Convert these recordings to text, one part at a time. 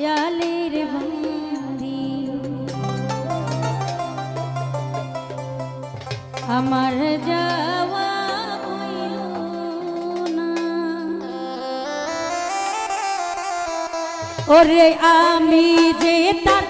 দয়ালের বন্দি। আমার যাওয়া ওরে আমি যে তার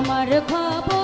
আমার খবর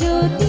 যদি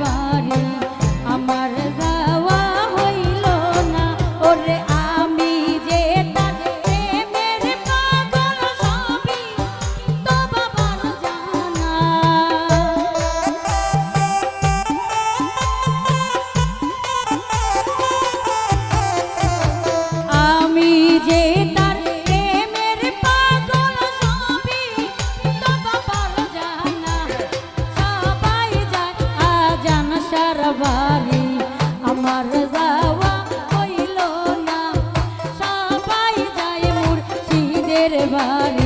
বাড়ি আমার বাড়ি।